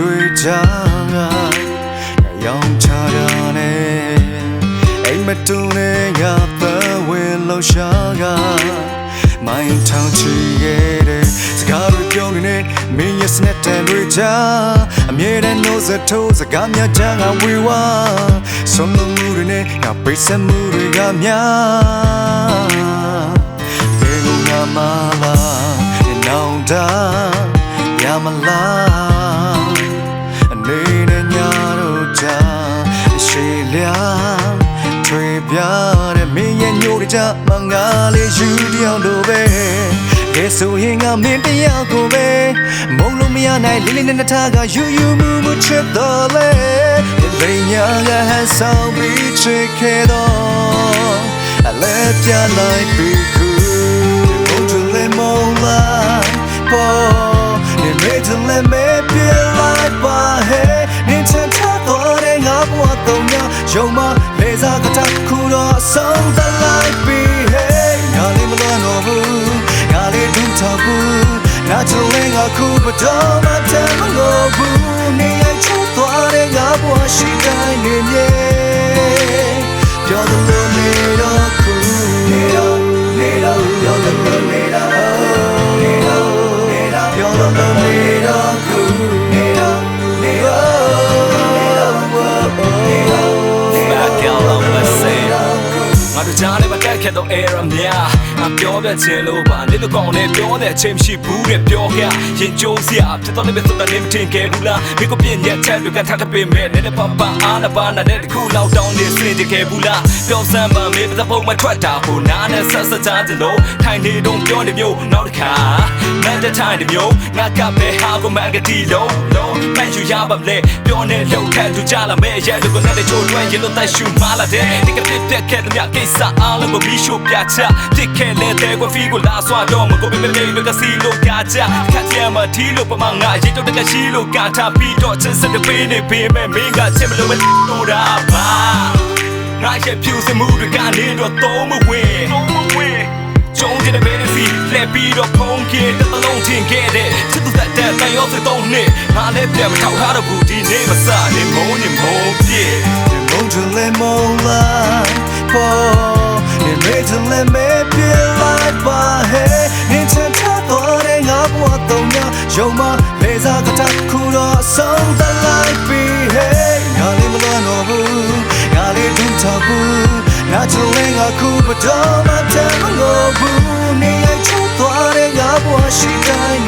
တွေကြာငါရောင်ချတာနဲ့အိမ်မတူနဲ့ငါသက်ဝင်လို့ရှာကမိုင်းထောင်ချီရဲ့တဲ့စကားတွေပြောနေတဲ့မင်းရဲ့စနက်တန်တွေကြာအမြဲတမ်းနှိုးစထိုးစကားများချငါဝေဝါဆုံးလို့မှုတွေနဲ့ငါပိတ်ဆက်မှုတွေကများဒီကငါမလာနောင်တာရ မလားအနေနဲ့ညာတို့ကြာရှေ့လျာထွေပြတဲ့မင်းရဲ့ညို့ကြမငါလေးယူတယောက်တို့ပဲကဲဆိုရင်ငါမင်းတယောက်ကိုပဲမုံလို့မရနိုင်လေးလေးနဲ့နဲ့ထားကယူယူမှုမှုချစ်တော်လေလိန်ညာကဟန်ဆောင်ပြီးချစ်ခဲ့တော့အလဲပြလိုက်ပြီးခုဘုံထလေမုံလာပေါ် နေမေတလေမေပြလိုက်ပါဟဲနေချန်ချတော့တဲ့ငါဘဝတော့ညရုံမလေစားကတခုတော့အဆုံးသလိုက်ပြီးဟဲငါလေးမလွန်တော့ဘူးငါလေးဒူးထော ငါ တို့ကြားနဲ့မတက်ခဲ့တော့ error များငါပြောပြချင်လို့ပါနေတော့ကောင်းနေပြောတဲ့အချိန်မရှိဘူးတဲ့ပြောခဲ့ရင်ကြိုးစရာဖြစ်တော့လည်းမစိုးတဲ့မတင်ခဲ့ဘူးလားမိကိုပြင်းရက်ချက်တွေကထားတဲ့ပေမဲ့နေတဲ့ပပအားနာပါနာတဲ့တခုလောက်တောင်းနေစင်တခဲ့ဘူးလားပြောစမ်းပါမေးပစပုံမထွက်တာဟိုနားနဲ့ဆက်ဆက်ကြတယ်လို့ထိုင်နေတော့ပြောနေမျိုးနောက်တစ်ခါမန်တဲ့ထိုင်နေမျိုးငါကပဲဟာကိုမန်ကတီလုံးလုံးမှန်ယူရပါမလဲပြောနေလောက်ခန့်သူကြလာမဲရဲ့လူကနဲ့ချိုးတွဲရင်လို့တိုက်ရှူမလာတဲ့ဒီကပြက်ပြက်ခဲ့တဲ့မြကိစ္စအားလုံးကိုမီးရှို့ပြချတစ်ခဲလဲတဲ့ကွာဖီကိုလာဆွာတော့မကိုပဲမေလို့ကစီလို့ကြကြခက်ရမထီလို့ပမာငါရေတော့တကရှိလို့ကာထားပြီးတော့ချစ်စတဲ့ပေးနေပေးမဲ့မင်းကချစ်မလို့မလို့တာပါငါရဲ့ဖြူစမှုတွေကနေတော့သုံးမဝင်သုံးမဝင်ကျုံးတဲ့ဘယ်စီလက်ပြီးတော့ဖုံးခဲ့တဲ့လုံးထင်ခဲ့တဲ့ချစ်သူတဲ့တဲ့တန်ရောစတော့နှစ်ငါလည်းပြန်မထောက်ထားတော့ဘူးဒီနေ့မစနေမုန်းနေမုန်းပြည့် ရုံမလေစားကတခုတော့အဆုံးသလိုက်ပြီးဟဲငါလေးမလွန်တော့ဘူးငါလေးဒူးထောက်ဘူးနာချလဲငါခုပတော်မတမ်းမလို့ဘူးနေရချသွားတဲ့ငါဘဝရှိတိုင်းနေမြေ